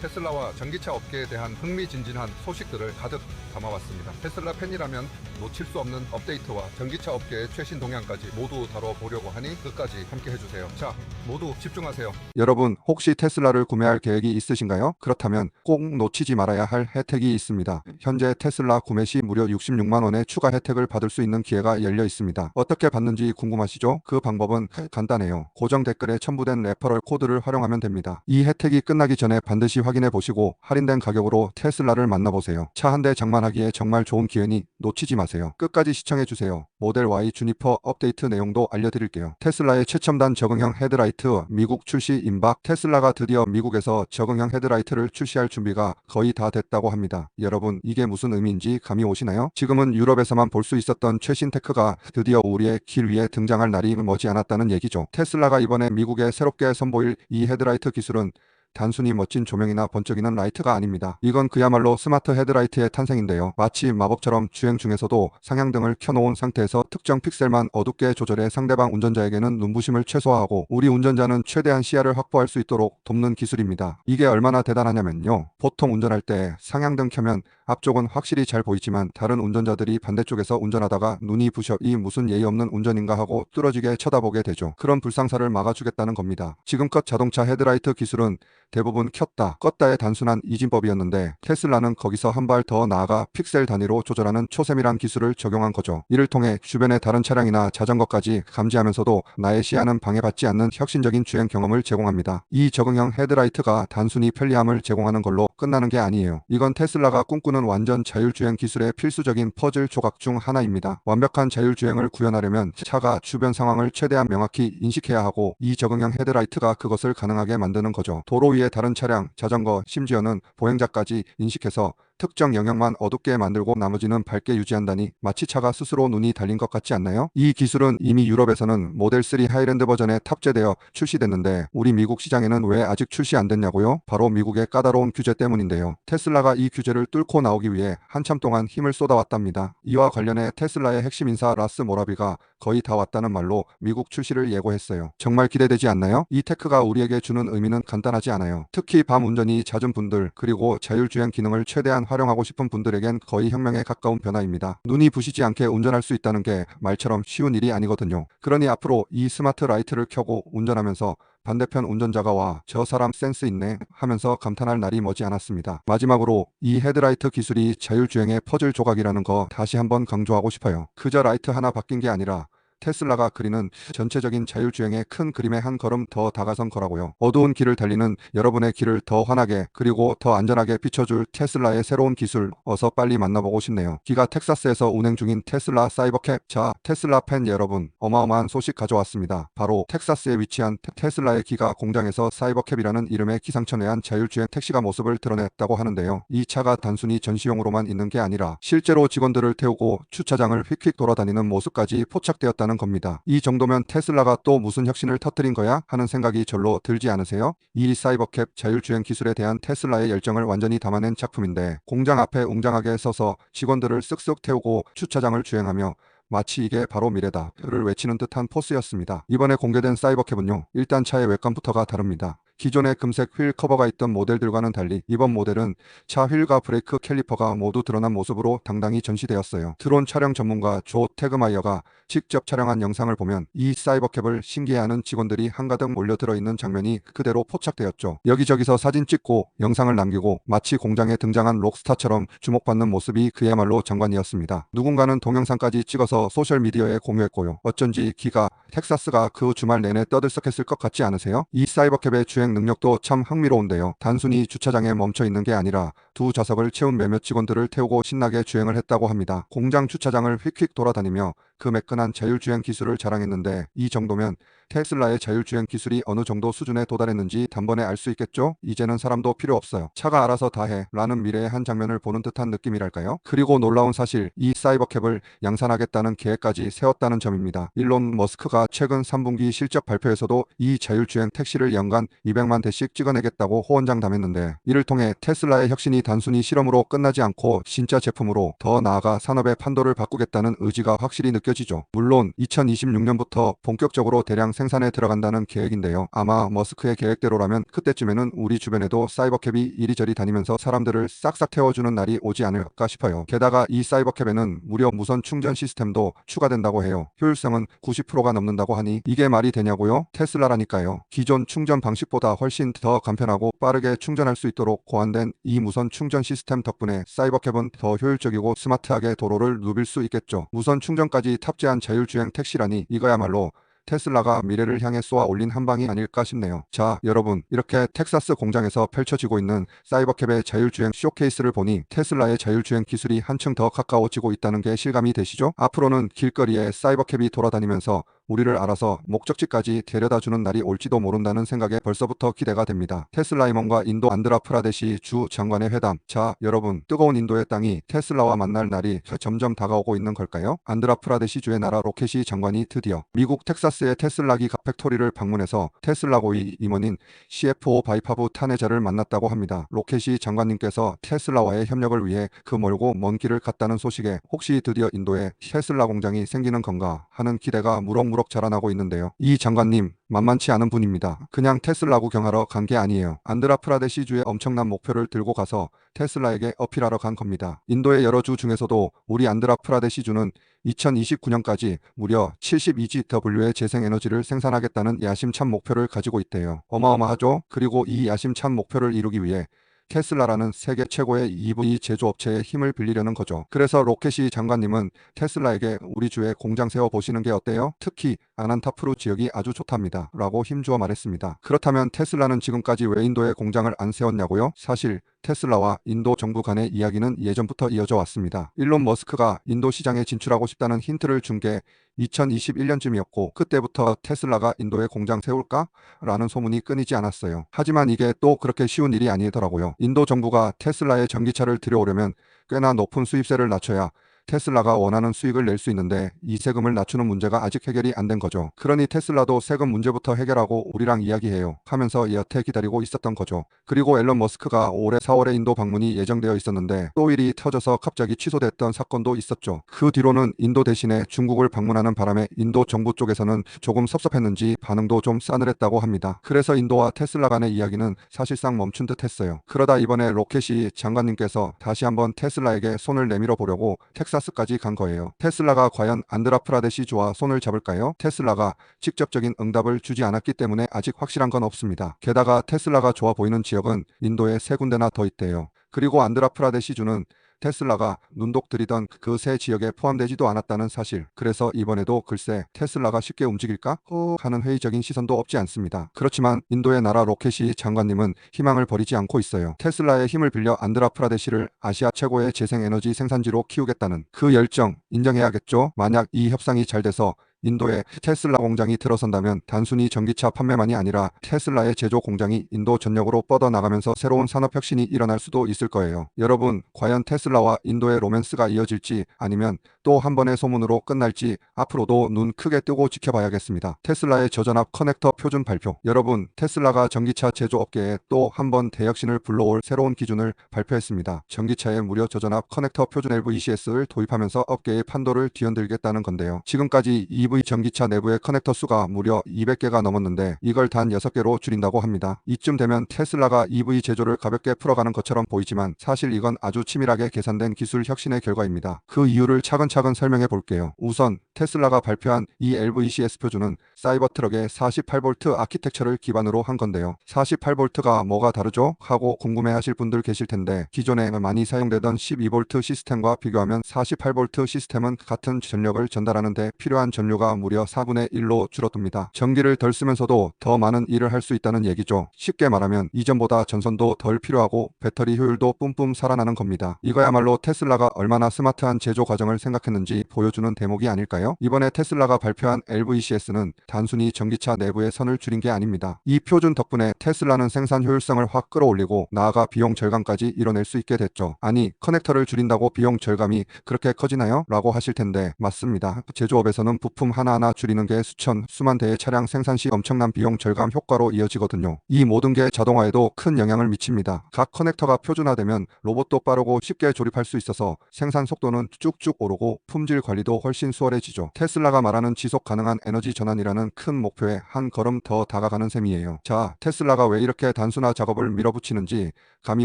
테슬라와 전기차 업계에 대한 흥미진진한 소식들을 가득 담아왔습니다. 테슬라 팬이라면 놓칠 수 없는 업데이트와 전기차 업계의 최신 동향까지 모두 다뤄보려고 하니 끝까지 함께 해주세요. 자, 모두 집중하세요. 여러분, 혹시 테슬라를 구매할 계획이 있으신가요? 그렇다면 꼭 놓치지 말아야 할 혜택이 있습니다. 현재 테슬라 구매 시 무려 66만 원의 추가 혜택을 받을 수 있는 기회가 열려 있습니다. 어떻게 받는지 궁금하시죠? 그 방법은 간단해요. 고정 댓글에 첨부된 레퍼럴 코드를 활용하면 됩니다. 이 혜택이 끝나기 전에 반드시 확인해 보시고 할인된 가격으로 테슬라를 만나보세요. 차 한 대 장만하기에 정말 좋은 기회니 놓치지 마세요. 끝까지 시청해 주세요. 모델 Y 주니퍼 업데이트 내용도 알려드릴게요. 테슬라의 최첨단 적응형 헤드라이트 미국 출시 임박 테슬라가 드디어 미국에서 적응형 헤드라이트를 출시할 준비가 거의 다 됐다고 합니다. 여러분 이게 무슨 의미인지 감이 오시나요? 지금은 유럽에서만 볼 수 있었던 최신 테크가 드디어 우리의 길 위에 등장할 날이 머지않았다는 얘기죠. 테슬라가 이번에 미국에 새롭게 선보일 이 헤드라이트 기술은 단순히 멋진 조명이나 번쩍이는 라이트가 아닙니다. 이건 그야말로 스마트 헤드라이트의 탄생인데요. 마치 마법처럼 주행 중에서도 상향등을 켜놓은 상태에서 특정 픽셀만 어둡게 조절해 상대방 운전자에게는 눈부심을 최소화하고 우리 운전자는 최대한 시야를 확보할 수 있도록 돕는 기술입니다. 이게 얼마나 대단하냐면요. 보통 운전할 때 상향등 켜면 앞쪽은 확실히 잘 보이지만 다른 운전자들이 반대쪽에서 운전하다가 눈이 부셔 이 무슨 예의 없는 운전인가 하고 뚫어지게 쳐다보게 되죠. 그런 불상사를 막아주겠다는 겁니다. 지금껏 자동차 헤드라이트 기술은 대부분 켰다, 껐다의 단순한 이진법이었는데 테슬라는 거기서 한 발 더 나아가 픽셀 단위로 조절하는 초세밀한 기술을 적용한 거죠. 이를 통해 주변의 다른 차량이나 자전거까지 감지하면서도 나의 시야는 방해받지 않는 혁신적인 주행 경험을 제공합니다. 이 적응형 헤드라이트가 단순히 편리함을 제공하는 걸로 끝나는 게 아니에요. 이건 테슬라가 꿈꾸는 완전 자율주행 기술의 필수적인 퍼즐 조각 중 하나입니다. 완벽한 자율주행을 구현하려면 차가 주변 상황을 최대한 명확히 인식해야 하고 이 적응형 헤드라이트가 그것을 가능하게 만드는 거죠. 도로 위의 다른 차량, 자전거, 심지어는 보행자까지 인식해서 특정 영역만 어둡게 만들고 나머지는 밝게 유지한다니 마치 차가 스스로 눈이 달린 것 같지 않나요? 이 기술은 이미 유럽에서는 모델 3 하이랜드 버전에 탑재되어 출시됐는데 우리 미국 시장에는 왜 아직 출시 안 됐냐고요? 바로 미국의 까다로운 규제 때문인데요. 테슬라가 이 규제를 뚫고 나오기 위해 한참 동안 힘을 쏟아왔답니다. 이와 관련해 테슬라의 핵심 인사 라스 모라비가 거의 다 왔다는 말로 미국 출시를 예고했어요. 정말 기대되지 않나요? 이 테크가 우리에게 주는 의미는 간단하지 않아요. 특히 밤 운전이 잦은 분들 그리고 자율주행 기능을 최대한 활용하고 싶은 분들에겐 거의 혁명에 가까운 변화입니다. 눈이 부시지 않게 운전할 수 있다는 게 말처럼 쉬운 일이 아니거든요. 그러니 앞으로 이 스마트 라이트를 켜고 운전하면서 반대편 운전자가 와 저 사람 센스 있네 하면서 감탄할 날이 머지 않았습니다. 마지막으로 이 헤드라이트 기술이 자율주행의 퍼즐 조각이라는 거 다시 한번 강조하고 싶어요. 그저 라이트 하나 바뀐 게 아니라 테슬라가 그리는 전체적인 자율주행의 큰 그림에 한 걸음 더 다가선 거라고요. 어두운 길을 달리는 여러분의 길을 더 환하게 그리고 더 안전하게 비춰줄 테슬라의 새로운 기술 어서 빨리 만나보고 싶네요. 기가 텍사스에서 운행 중인 테슬라 사이버캡 자 테슬라 팬 여러분 어마어마한 소식 가져왔습니다. 바로 텍사스에 위치한 테- 테슬라의 기가 공장에서 사이버캡이라는 이름의 기상천외한 자율주행 택시가 모습을 드러냈다고 하는데요. 이 차가 단순히 전시용으로만 있는 게 아니라 실제로 직원들을 태우고 주차장을 휙휙 돌아다니는 모습까지 포착되었다는 겁니다. 이 정도면 테슬라가 또 무슨 혁신을 터뜨린 거야 하는 생각이 절로 들지 않으세요? 이 사이버캡 자율주행 기술에 대한 테슬라의 열정을 완전히 담아낸 작품인데 공장 앞에 웅장하게 서서 직원들을 쓱쓱 태우고 주차장을 주행하며 마치 이게 바로 미래다를 외치는 듯한 포스였습니다. 이번에 공개된 사이버캡은요. 일단 차의 외관부터가 다릅니다. 기존의 금색 휠 커버가 있던 모델들과는 달리 이번 모델은 차 휠과 브레이크 캘리퍼가 모두 드러난 모습으로 당당히 전시되었어요. 드론 촬영 전문가 조 태그마이어가 직접 촬영한 영상을 보면 이 사이버캡을 신기해하는 직원들이 한가득 몰려들어 있는 장면이 그대로 포착되었죠. 여기저기서 사진 찍고 영상을 남기고 마치 공장에 등장한 록스타처럼 주목받는 모습이 그야말로 장관이었습니다. 누군가는 동영상까지 찍어서 소셜미디어에 공유했고요. 어쩐지 기가 텍사스가 그 주말 내내 떠들썩했을 것 같지 않으세요? 이 사이버캡의 주행 능력도 참 흥미로운데요. 단순히 주차장에 멈춰 있는 게 아니라 두 좌석을 채운 몇몇 직원들을 태우고 신나게 주행을 했다고 합니다. 공장 주차장을 휙휙 돌아다니며 그 매끈한 자율주행 기술을 자랑했는데 이 정도면 테슬라의 자율주행 기술이 어느 정도 수준에 도달했는지 단번에 알 수 있겠죠? 이제는 사람도 필요 없어요. 차가 알아서 다 해. 라는 미래의 한 장면을 보는 듯한 느낌이랄까요? 그리고 놀라운 사실, 이 사이버캡을 양산하겠다는 계획까지 세웠다는 점입니다. 일론 머스크가 최근 3분기 실적 발표에서도 이 자율주행 택시를 연간 200만 대씩 찍어내겠다고 호언장담했는데 이를 통해 테슬라의 혁신이 단순히 실험으로 끝나지 않고 진짜 제품으로 더 나아가 산업의 판도를 바꾸겠다는 의지가 확실히 느껴 지죠. 물론 2026년부터 본격적으로 대량 생산에 들어간다는 계획인데요. 아마 머스크의 계획대로라면 그때쯤에는 우리 주변에도 사이버캡이 이리저리 다니면서 사람들을 싹싹 태워주는 날이 오지 않을까 싶어요. 게다가 이 사이버캡에는 무려 무선 충전 시스템도 추가된다고 해요. 효율성은 90%가 넘는다고 하니 이게 말이 되냐고요? 테슬라라니까요. 기존 충전 방식보다 훨씬 더 간편하고 빠르게 충전할 수 있도록 고안된 이 무선 충전 시스템 덕분에 사이버캡은 더 효율적이고 스마트하게 도로를 누빌 수 있겠죠. 무선 충전까지 탑재한 자율주행 택시라니 이거야말로 테슬라가 미래를 향해 쏘아 올린 한 방이 아닐까 싶네요. 자, 여러분, 이렇게 텍사스 공장에서 펼쳐지고 있는 사이버캡의 자율주행 쇼케이스를 보니 테슬라의 자율주행 기술이 한층 더 가까워지고 있다는 게 실감이 되시죠? 앞으로는 길거리에 사이버캡이 돌아다니면서 우리를 알아서 목적지까지 데려다 주는 날이 올지도 모른다는 생각에 벌써부터 기대가 됩니다. 테슬라 임원과 인도 안드라프라데시 주 장관의 회담. 자, 여러분, 뜨거운 인도의 땅이 테슬라와 만날 날이 점점 다가오고 있는 걸까요? 안드라프라데시 주의 나라 로켓이 장관이 드디어 미국 텍사스의 테슬라기 팩토리를 방문해서 테슬라 고위 임원인 CFO 바이파브 타네자를 만났다고 합니다. 로켓이 장관님께서 테슬라와의 협력을 위해 그 멀고 먼 길을 갔다는 소식에 혹시 드디어 인도에 테슬라 공장이 생기는 건가 하는 기대가 무럭무럭 자라나고 있는데요. 이 장관님 만만치 않은 분입니다. 그냥 테슬라 구경하러 간 게 아니에요. 안드라프라데시주의 엄청난 목표를 들고 가서 테슬라에게 어필하러 간 겁니다. 인도의 여러 주 중에서도 우리 안드라프라데시주는 2029년까지 무려 72GW의 재생에너지를 생산하겠다는 야심찬 목표를 가지고 있대요. 어마어마하죠? 그리고 이 야심찬 목표를 이루기 위해 테슬라라는 세계 최고의 EV 제조업체의 힘을 빌리려는 거죠. 그래서 로켓이 장관님은 테슬라에게 우리 주에 공장 세워 보시는 게 어때요? 특히 아난타프루 지역이 아주 좋답니다. 라고 힘주어 말했습니다. 그렇다면 테슬라는 지금까지 왜 인도에 공장을 안 세웠냐고요? 사실 테슬라와 인도 정부 간의 이야기는 예전부터 이어져 왔습니다. 일론 머스크가 인도 시장에 진출하고 싶다는 힌트를 준 게 2021년쯤이었고 그때부터 테슬라가 인도에 공장 세울까? 라는 소문이 끊이지 않았어요. 하지만 이게 또 그렇게 쉬운 일이 아니더라고요. 인도 정부가 테슬라의 전기차를 들여오려면 꽤나 높은 수입세를 낮춰야 테슬라가 원하는 수익을 낼 수 있는데 이 세금을 낮추는 문제가 아직 해결이 안 된 거죠. 그러니 테슬라도 세금 문제부터 해결하고 우리랑 이야기해요 하면서 여태 기다리고 있었던 거죠. 그리고 앨런 머스크가 올해 4월에 인도 방문이 예정되어 있었는데 또 일이 터져서 갑자기 취소됐던 사건도 있었죠. 그 뒤로는 인도 대신에 중국을 방문하는 바람에 인도 정부 쪽에서는 조금 섭섭했는지 반응도 좀 싸늘했다고 합니다. 그래서 인도와 테슬라 간의 이야기는 사실상 멈춘 듯 했어요. 그러다 이번에 로켓이 장관님께서 다시 한번 테슬라에게 손을 내밀어 보려고 텍사 스까지 간 거예요. 테슬라가 과연 안드라프라데시주와 손을 잡을까요? 테슬라가 직접적인 응답을 주지 않았기 때문에 아직 확실한 건 없습니다. 게다가 테슬라가 좋아 보이는 지역은 인도에 세 군데나 더 있대요. 그리고 안드라프라데시 주는 테슬라가 눈독 들이던 그 세 지역에 포함되지도 않았다는 사실. 그래서 이번에도 글쎄 테슬라가 쉽게 움직일까? 허 하는 회의적인 시선도 없지 않습니다. 그렇지만 인도의 나라 로켓이 장관님은 희망을 버리지 않고 있어요. 테슬라의 힘을 빌려 안드라프라데시를 아시아 최고의 재생에너지 생산지로 키우겠다는 그 열정 인정해야겠죠? 만약 이 협상이 잘 돼서 인도에 테슬라 공장이 들어선다면 단순히 전기차 판매만이 아니라 테슬라의 제조 공장이 인도 전역으로 뻗어나가면서 새로운 산업 혁신이 일어날 수도 있을 거예요. 여러분, 과연 테슬라와 인도의 로맨스가 이어질지 아니면 또 한 번의 소문으로 끝날지 앞으로도 눈 크게 뜨고 지켜봐야겠습니다. 테슬라의 저전압 커넥터 표준 발표. 여러분, 테슬라가 전기차 제조업계에 또 한 번 대혁신을 불러올 새로운 기준을 발표했습니다. 전기차의 무료 저전압 커넥터 표준 LVECS를 도입하면서 업계의 판도를 뒤흔들겠다는 건데요. 지금까지 EV 전기차 내부의 커넥터 수가 무려 200개가 넘었는데 이걸 단 6개로 줄인다고 합니다. 이쯤 되면 테슬라가 EV 제조를 가볍게 풀어가는 것처럼 보이지만 사실 이건 아주 치밀하게 계산된 기술 혁신의 결과입니다. 그 이유를 차근차근 설명해 볼게요. 우선 테슬라가 발표한 이 LVCS 표준은 사이버트럭의 48V 아키텍처를 기반으로 한 건데요. 48V가 뭐가 다르죠? 하고 궁금해하실 분들 계실 텐데 기존에 많이 사용되던 12V 시스템과 비교하면 48V 시스템은 같은 전력을 전달하는 데 필요한 전력 을 연료가 무려 4분의 1로 줄어듭니다. 전기를 덜 쓰면서도 더 많은 일을 할 수 있다는 얘기죠. 쉽게 말하면 이전보다 전선도 덜 필요하고 배터리 효율도 뿜뿜 살아나는 겁니다. 이거야말로 테슬라가 얼마나 스마트한 제조 과정을 생각했는지 보여주는 대목이 아닐까요? 이번에 테슬라가 발표한 LVCS는 단순히 전기차 내부의 선을 줄인 게 아닙니다. 이 표준 덕분에 테슬라는 생산 효율성을 확 끌어올리고 나아가 비용 절감까지 이뤄낼 수 있게 됐죠. 아니 커넥터를 줄인다고 비용 절감이 그렇게 커지나요? 라고 하실 텐데 맞습니다. 제조업에서는 부품 하나하나 줄이는 게 수천, 수만 대의 차량 생산 시 엄청난 비용 절감 효과로 이어지거든요. 이 모든 게 자동화에도 큰 영향을 미칩니다. 각 커넥터가 표준화되면 로봇도 빠르고 쉽게 조립할 수 있어서 생산 속도는 쭉쭉 오르고 품질 관리도 훨씬 수월해지죠. 테슬라가 말하는 지속 가능한 에너지 전환이라는 큰 목표에 한 걸음 더 다가가는 셈이에요. 자, 테슬라가 왜 이렇게 단순화 작업을 밀어붙이는지 감이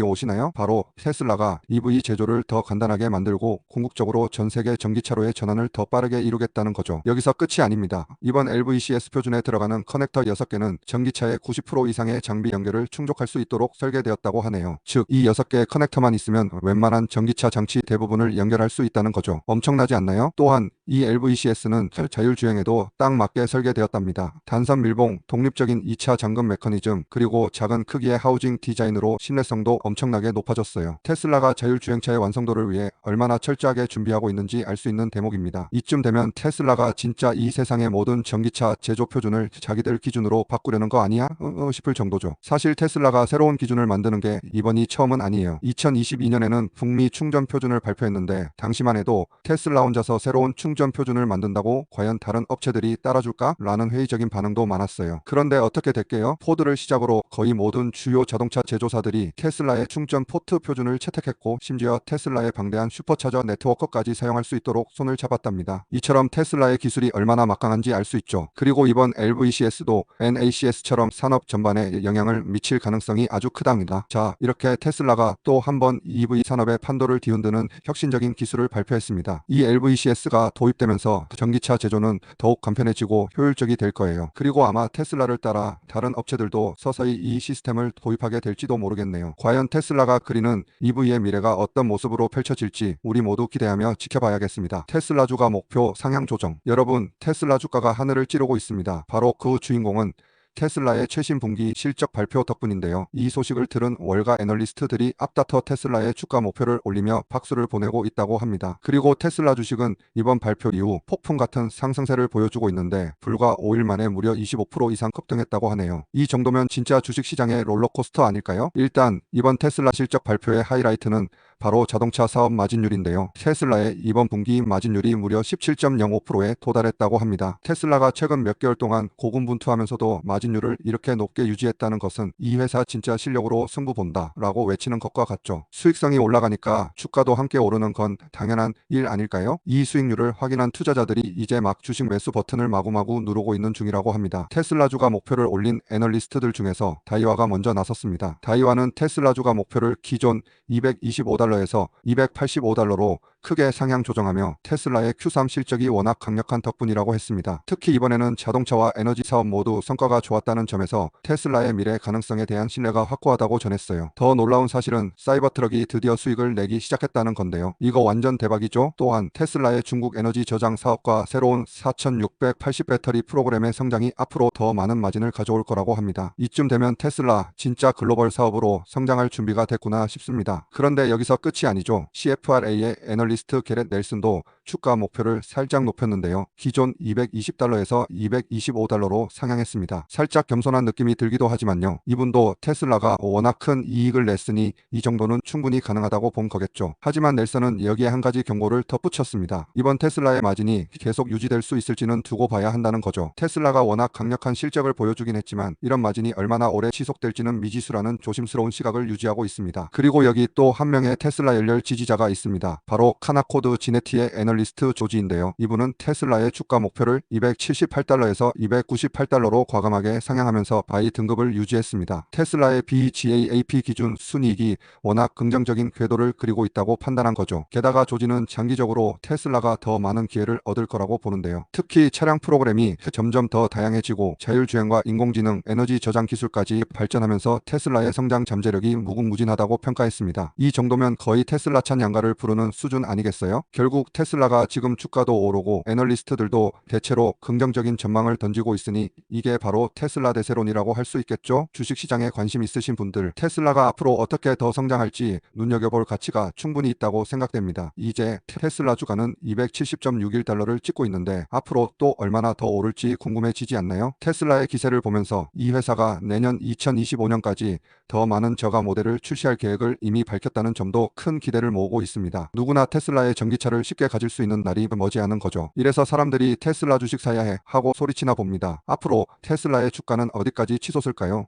오시나요? 바로 테슬라가 EV 제조를 더 간단하게 만들고 궁극적으로 전 세계 전기차로의 전환을 더 빠르게 이루겠다는 거죠. 여기서 끝이 아닙니다. 이번 LVCS 표준에 들어가는 커넥터 6개는 전기차의 90% 이상의 장비 연결을 충족할 수 있도록 설계되었다고 하네요. 즉, 이 6개의 커넥터만 있으면 웬만한 전기차 장치 대부분을 연결할 수 있다는 거죠. 엄청나지 않나요? 또한 이 LVCS는 자율주행에도 딱 맞게 설계되었답니다. 단선 밀봉, 독립적인 2차 잠금 메커니즘, 그리고 작은 크기의 하우징 디자인으로 신뢰성도 엄청나게 높아졌어요. 테슬라가 자율주행차의 완성도를 위해 얼마나 철저하게 준비하고 있는지 알 수 있는 대목입니다. 이쯤 되면 테슬라가 진짜 이 세상의 모든 전기차 제조 표준을 자기들 기준으로 바꾸려는 거 아니야? 어, 어, 싶을 정도죠. 사실 테슬라가 새로운 기준을 만드는 게 이번이 처음은 아니에요. 2022년에는 북미 충전 표준을 발표했는데 당시만 해도 테슬라 혼자서 새로운 충전 표준을 만든다고 과연 다른 업체들이 따라줄까? 라는 회의적인 반응도 많았어요. 그런데 어떻게 됐게요? 포드를 시작으로 거의 모든 주요 자동차 제조사들이 테슬라 의 충전 포트 표준을 채택했고 심지어 테슬라의 방대한 슈퍼차저 네트워크까지 사용할 수 있도록 손을 잡았답니다. 이처럼 테슬라의 기술이 얼마나 막강한지 알 수 있죠. 그리고 이번 LVCS도 NACS처럼 산업 전반에 영향을 미칠 가능성이 아주 크답니다. 자, 이렇게 테슬라가 또 한 번 EV 산업의 판도를 뒤흔드는 혁신적인 기술을 발표했습니다. 이 LVCS가 도입되면서 전기차 제조는 더욱 간편해지고 효율적이 될 거예요. 그리고 아마 테슬라를 따라 다른 업체들도 서서히 이 시스템을 도입하게 될지도 모르겠네요. 과연 테슬라가 그리는 EV의 미래가 어떤 모습으로 펼쳐질지 우리 모두 기대하며 지켜봐야겠습니다. 테슬라 주가 목표 상향 조정. 여러분, 테슬라 주가가 하늘을 찌르고 있습니다. 바로 그 주인공은 테슬라의 최신 분기 실적 발표 덕분인데요. 이 소식을 들은 월가 애널리스트들이 앞다퉈 테슬라의 주가 목표를 올리며 박수를 보내고 있다고 합니다. 그리고 테슬라 주식은 이번 발표 이후 폭풍 같은 상승세를 보여주고 있는데 불과 5일 만에 무려 25% 이상 급등했다고 하네요. 이 정도면 진짜 주식 시장의 롤러코스터 아닐까요? 일단 이번 테슬라 실적 발표의 하이라이트는 바로 자동차 사업 마진율인데요. 테슬라의 이번 분기 마진율이 무려 17.05%에 도달했다고 합니다. 테슬라가 최근 몇 개월 동안 고군분투하면서도 마진율을 이렇게 높게 유지했다는 것은 이 회사 진짜 실력으로 승부 본다 라고 외치는 것과 같죠. 수익성이 올라가니까 주가도 함께 오르는 건 당연한 일 아닐까요? 이 수익률을 확인한 투자자들이 이제 막 주식 매수 버튼을 마구마구 누르고 있는 중이라고 합니다. 테슬라주가 목표를 올린 애널리스트들 중에서 다이와가 먼저 나섰습니다. 다이와는 테슬라주가 목표를 기존 225달러 에서 285달러로 크게 상향 조정하며 테슬라의 Q3 실적이 워낙 강력한 덕분이라고 했습니다. 특히 이번에는 자동차와 에너지 사업 모두 성과가 좋았다는 점에서 테슬라의 미래 가능성에 대한 신뢰가 확고하다고 전했어요. 더 놀라운 사실은 사이버 트럭이 드디어 수익을 내기 시작했다는 건데요. 이거 완전 대박이죠? 또한 테슬라의 중국 에너지 저장 사업과 새로운 4680 배터리 프로그램의 성장이 앞으로 더 많은 마진을 가져올 거라고 합니다. 이쯤 되면 테슬라 진짜 글로벌 사업으로 성장할 준비가 됐구나 싶습니다. 그런데 여기서 끝이 아니죠. CFRA의 애널리 스트 게렛 넬슨도 주가 목표를 살짝 높였는데요. 기존 220달러에서 225달러로 상향했습니다. 살짝 겸손한 느낌이 들기도 하지만요. 이분도 테슬라가 워낙 큰 이익을 냈으니 이 정도는 충분히 가능하다고 본 거겠죠. 하지만 넬슨은 여기에 한 가지 경고를 덧붙였습니다. 이번 테슬라의 마진이 계속 유지될 수 있을지는 두고 봐야 한다는 거죠. 테슬라가 워낙 강력한 실적을 보여주긴 했지만 이런 마진이 얼마나 오래 지속될지는 미지수라는 조심스러운 시각을 유지하고 있습니다. 그리고 여기 또 한 명의 테슬라 열렬 지지자가 있습니다. 바로 카나코드 지네티의 애널리스트 조지인데요. 이분은 테슬라의 주가 목표를 278달러에서 298달러로 과감하게 상향하면서 바이 등급을 유지했습니다. 테슬라의 BGAAP 기준 순이익이 워낙 긍정적인 궤도를 그리고 있다고 판단한 거죠. 게다가 조지는 장기적으로 테슬라가 더 많은 기회를 얻을 거라고 보는데요. 특히 차량 프로그램이 점점 더 다양해지고 자율주행과 인공지능, 에너지 저장 기술까지 발전하면서 테슬라의 성장 잠재력이 무궁무진하다고 평가했습니다. 이 정도면 거의 테슬라 찬 양가를 부르는 수준 아니겠어요? 결국 테슬라 테슬라가 지금 주가도 오르고 애널리스트들도 대체로 긍정적인 전망을 던지고 있으니 이게 바로 테슬라 대세론이라고 할 수 있겠죠. 주식 시장에 관심 있으신 분들 테슬라가 앞으로 어떻게 더 성장할지 눈여겨볼 가치가 충분히 있다고 생각됩니다. 이제 테슬라 주가는 270.61달러를 찍고 있는데 앞으로 또 얼마나 더 오를지 궁금해지지 않나요? 테슬라의 기세를 보면서 이 회사가 내년 2025년까지 더 많은 저가 모델을 출시할 계획을 이미 밝혔다는 점도 큰 기대를 모으고 있습니다. 누구나 테슬라의 전기차를 쉽게 가질 수 있는 날이 머지않은 거죠. 이래서 사람들이 테슬라 주식 사야 해 하고 소리치나 봅니다. 앞으로 테슬라의 주가는 어디까지 치솟을까요?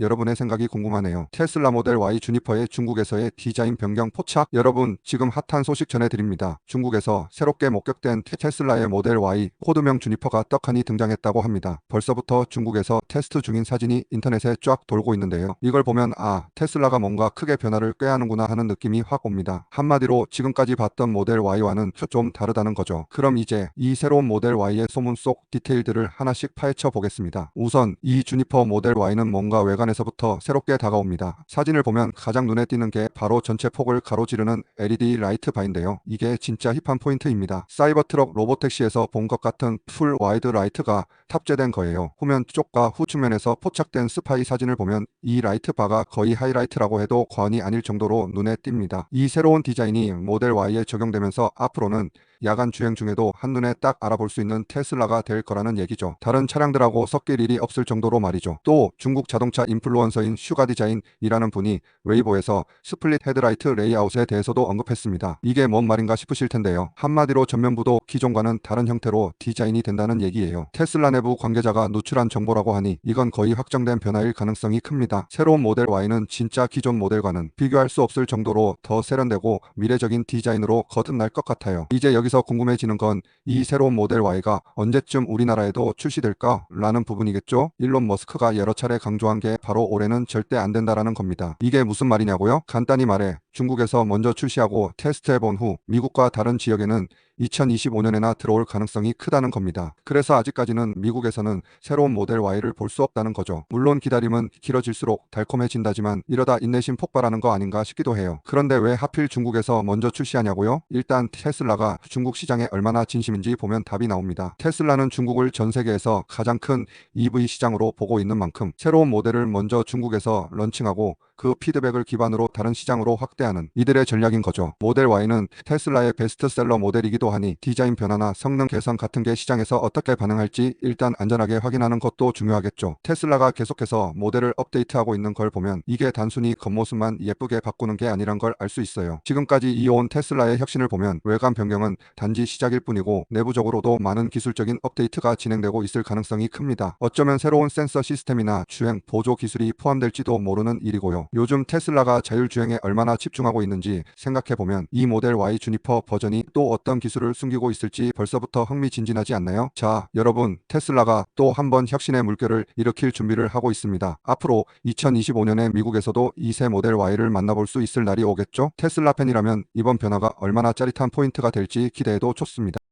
여러분의 생각이 궁금하네요. 테슬라 모델 Y 주니퍼의 중국에서의 디자인 변경 포착. 여러분, 지금 핫한 소식 전해드립니다. 중국에서 새롭게 목격된 테- 테슬라의 모델 Y 코드명 주니퍼가 떡하니 등장했다고 합니다. 벌써부터 중국에서 테스트 중인 사진이 인터넷에 쫙 돌고 있는데요. 이걸 보면 아, 테슬라가 뭔가 크게 변화를 꾀하는구나 하는 느낌이 확 옵니다. 한마디로 지금까지 봤던 모델 Y와는 좀 다르다는 거죠. 그럼 이제 이 새로운 모델 Y의 소문 속 디테일들을 하나씩 파헤쳐 보겠습니다. 우선 이 주니퍼 모델 Y는 뭔가 외 관에서부터 새롭게 다가옵니다. 사진을 보면 가장 눈에 띄는 게 바로 전체 폭을 가로지르는 LED 라이트 바인데요. 이게 진짜 힙한 포인트입니다. 사이버트럭 로보택시에서 본 것 같은 풀 와이드 라이트가 탑재된 거예요. 후면 쪽과 후측면에서 포착된 스파이 사진을 보면 이 라이트 바가 거의 하이라이트라고 해도 과언이 아닐 정도로 눈에 띕니다. 이 새로운 디자인이 모델 Y에 적용되면서 앞으로는 야간 주행 중에도 한눈에 딱 알아볼 수 있는 테슬라가 될 거라는 얘기죠. 다른 차량들하고 섞일 일이 없을 정도로 말이죠. 또 중국 자동차 인플루언서인 슈가 디자인이라는 분이 웨이보에서 스플릿 헤드라이트 레이아웃에 대해서도 언급했습니다. 이게 뭔 말인가 싶으실 텐데요. 한마디로 전면부도 기존과는 다른 형태로 디자인이 된다는 얘기예요. 테슬라 내부 관계자가 누출한 정보라고 하니 이건 거의 확정된 변화일 가능성이 큽니다. 새로운 모델 Y는 진짜 기존 모델과는 비교할 수 없을 정도로 더 세련되고 미래적인 디자인으로 거듭날 것 같아요. 이제 여기서 궁금해지는 건 이 새로운 모델 Y가 언제쯤 우리나라에도 출시될까? 라는 부분이겠죠? 일론 머스크가 여러 차례 강조한 게 바로 올해는 절대 안 된다라는 겁니다. 이게 무슨 말이냐고요? 간단히 말해 중국에서 먼저 출시하고 테스트해본 후 미국과 다른 지역에는 2025년에나 들어올 가능성이 크다는 겁니다. 그래서 아직까지는 미국에서는 새로운 모델 Y를 볼 수 없다는 거죠. 물론 기다림은 길어질수록 달콤해진다지만 이러다 인내심 폭발하는 거 아닌가 싶기도 해요. 그런데 왜 하필 중국에서 먼저 출시하냐고요? 일단 테슬라가 중국 시장에 얼마나 진심인지 보면 답이 나옵니다. 테슬라는 중국을 전 세계에서 가장 큰 EV 시장으로 보고 있는 만큼 새로운 모델을 먼저 중국에서 런칭하고 그 피드백을 기반으로 다른 시장으로 확대하는 이들의 전략인 거죠. 모델 Y는 테슬라의 베스트셀러 모델이기도 하니 디자인 변화나 성능 개선 같은 게 시장에서 어떻게 반응할지 일단 안전하게 확인하는 것도 중요하겠죠. 테슬라가 계속해서 모델을 업데이트하고 있는 걸 보면 이게 단순히 겉모습만 예쁘게 바꾸는 게 아니란 걸 알 수 있어요. 지금까지 이어온 테슬라의 혁신을 보면 외관 변경은 단지 시작일 뿐이고 내부적으로도 많은 기술적인 업데이트가 진행되고 있을 가능성이 큽니다. 어쩌면 새로운 센서 시스템이나 주행 보조 기술이 포함될지도 모르는 일이고요. 요즘 테슬라가 자율주행에 얼마나 집중하고 있는지 생각해보면 이 모델 Y 주니퍼 버전이 또 어떤 기술을 숨기고 있을지 벌써부터 흥미진진하지 않나요? 자, 여러분, 테슬라가 또 한 번 혁신의 물결을 일으킬 준비를 하고 있습니다. 앞으로 2025년에 미국에서도 이새 모델 Y를 만나볼 수 있을 날이 오겠죠? 테슬라 팬이라면 이번 변화가 얼마나 짜릿한 포인트가 될지 기대해도 좋습니다.